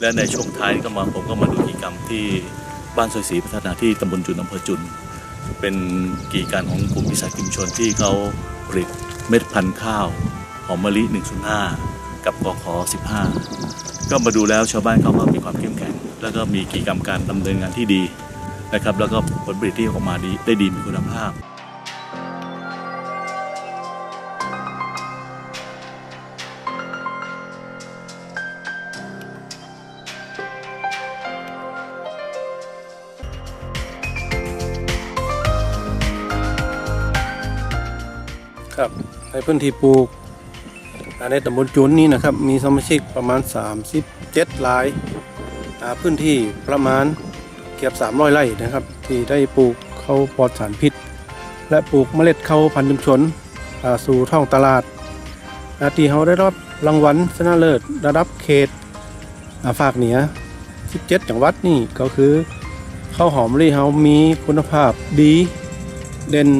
และในช่วงท้ายก็มาผมก็มาดูกิจกรรมที่บ้านซอยศรีพัฒนาที่ตำบลจุนอำเภอจุน เป็นกิจการของกลุ่มวิสาหกิจชุมชนที่เขาผลิตเม็ดพันธุ์ข้าวหอมมะลิ 105 กับกข15 ก็มาดูแล้วชาวบ้านเขาก็มีความเข้มแข็ง แล้วก็มีกิจกรรมการดำเนินงานที่ดีนะครับ แล้วก็ผลผลิตที่ออกมาดีได้ดีมีคุณภาพ ครับในพื้นที่ปลูกในตำบลจุนนี้นะครับ มีสมาชิกประมาณ 37รายอ่าพื้นที่ประมาณเกือบ 300 ไร่นะครับ ที่ได้ปลูกข้าวปลอดสารพิษ และปลูกเมล็ดข้าวพันธุ์ชุมชนสู่ท้องตลาดอาที่เขาได้รับรางวัลชนะเลิศระดับเขตอ่าภาคเหนือ 17 จังหวัดนี่ก็คือข้าวหอมมะลิเฮามีคุณภาพดี เด่น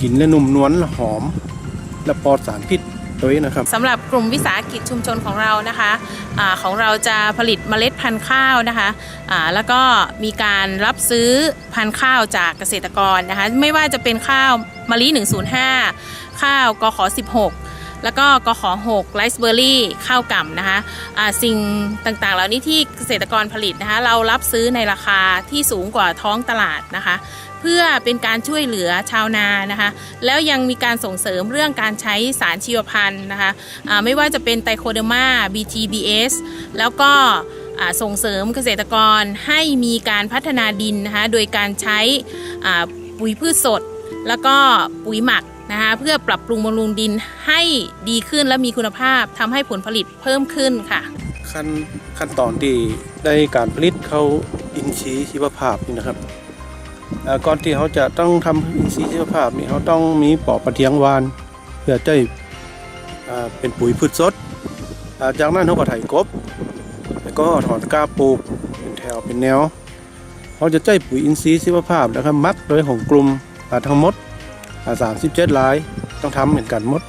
กลิ่นและนุ่มนวลหอม และปลอดสารพิษตัวนี้นะครับสำหรับกลุ่มวิสาหกิจชุมชนของเรานะคะอะของเราจะผลิตเมล็ดพันธุ์ข้าวนะคะะแล้วก็มีการรับซื้อพันธุ์ข้าวจากเกษตรกรนะคะ ไม่ว่าจะเป็นข้าวมะลิ 105 ข้าวกข 16 แล้วก็กขอ6ไรซ์เบอร์รี่ข้าวก่ำนะคะอ่าสิ่งต่างๆ เหล่านี้ที่เกษตรกรผลิตนะคะเรารับซื้อในราคาที่สูงกว่าท้องตลาดนะคะ เพื่อเป็นการช่วยเหลือชาวนานะคะ แล้วยังมีการส่งเสริมเรื่องการใช้สารชีวพันธุ์นะคะอ่าไม่ว่าจะเป็นไตโคเดอร์มา BTBS แล้วก็ส่งเสริมเกษตรกรให้มีการพัฒนาดินนะคะ โดยการใช้ปุ๋ยพืชสด แล้วก็ปุ๋ยหมัก นะคะเพื่อปรับปรุงบำรุงดินให้ดีขึ้นและมีคุณภาพทำให้ผลผลิตเพิ่มขึ้นค่ะ ขั้นขั้นตอนที่ได้การผลิตเขาอินทรีย์ชีวภาพนี่นะครับก่อนที่เขาจะต้องทำอินทรีย์ชีวภาพนี่เขาต้องมีปอกประเทียงวาน เพื่อจะเป็นปุ๋ยพืชสดจากนั้นเขาก็ไถกบแล้วก็ถอนกล้าปลูกเป็นแถวเป็นแนวเขาจะใช้ปุ๋ยอินทรีย์ชีวภาพนะครับมักโดยของกลุ่มทั้งหมด สามสิบเจ็ดรายต้องทำเหมือนกันหมด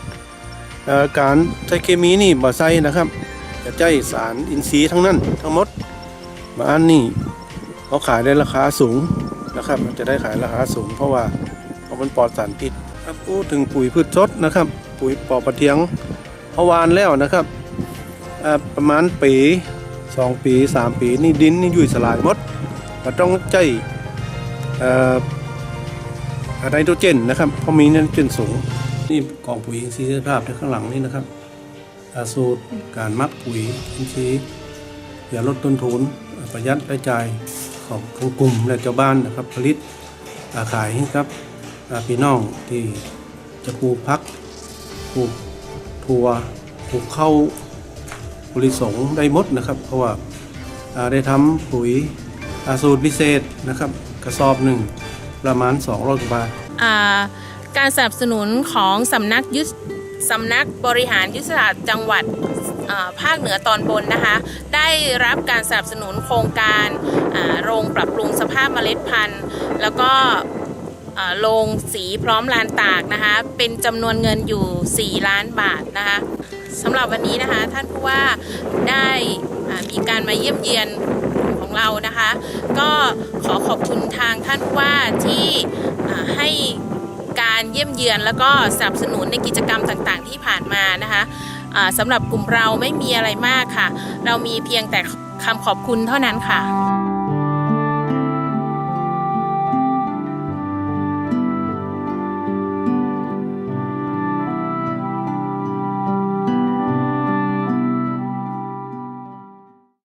อ่อการใช้เคมีนี่บ่ใส่นะครับจะใช้สารอินทรีย์ทั้งนั้นทั้งหมดมาอันนี้เขาขายได้ราคาสูงนะครับ มันจะได้ขายราคาสูง เพราะว่าเขาเป็นปลอดสารพิษถ้าพูดถึงปุ๋ยพืชสดนะครับ ปุ๋ยปอประเทียงเขาวานแล้วนะครับประมาณปีสองปีสามปีนี่ดินนี่ยุ่ยสลายหมดก็ต้องใช้เอ่อ ไนโตรเจนนะครับเพราะมีไนโตรเจนสูง นี่กองปุ๋ยอินทรีย์ชีวภาพที่ข้างหลังนี่นะครับอาสูตรการมักปุ๋ยอินทรีย์อย่าลดต้นทุนประหยัดรายจ่ายของกลุ่มและเจ้าบ้านนะครับ ผลิตาขายครับพี่น้องที่จะปลูกพักปลูกถั่วปลูกข้าวบริสงได้หมดนะครับ เพราะว่าาได้ทำปุ๋ยอาสูตรพิเศษนะครับ กระสอบหนึ่ง ประมาณ 200กว่าบาทอ่าการสนับสนุนของสำนักยุทธสำนักบริหารยุทธศาสตร์จังหวัดภาคเหนือตอนบนนะคะ ได้รับการสนับสนุนโครงการโรงปรับปรุงสภาพเมล็ดพันธุ์ แล้วก็โรงสีพร้อมลานตากนะคะ เป็นจำนวนเงินอยู่ 4 ล้านบาทนะคะสำหรับวันนี้นะคะท่านผู้ว่าได้มีการมาเยี่ยมเยียน เรานะคะ ก็ขอขอบคุณทางท่านผู้ว่าที่ให้การเยี่ยมเยือนแล้วก็สนับสนุนในกิจกรรมต่างๆ ที่ผ่านมานะคะสำหรับกลุ่มเราไม่มีอะไรมากค่ะ เรามีเพียงแต่คำขอบคุณเท่านั้นค่ะ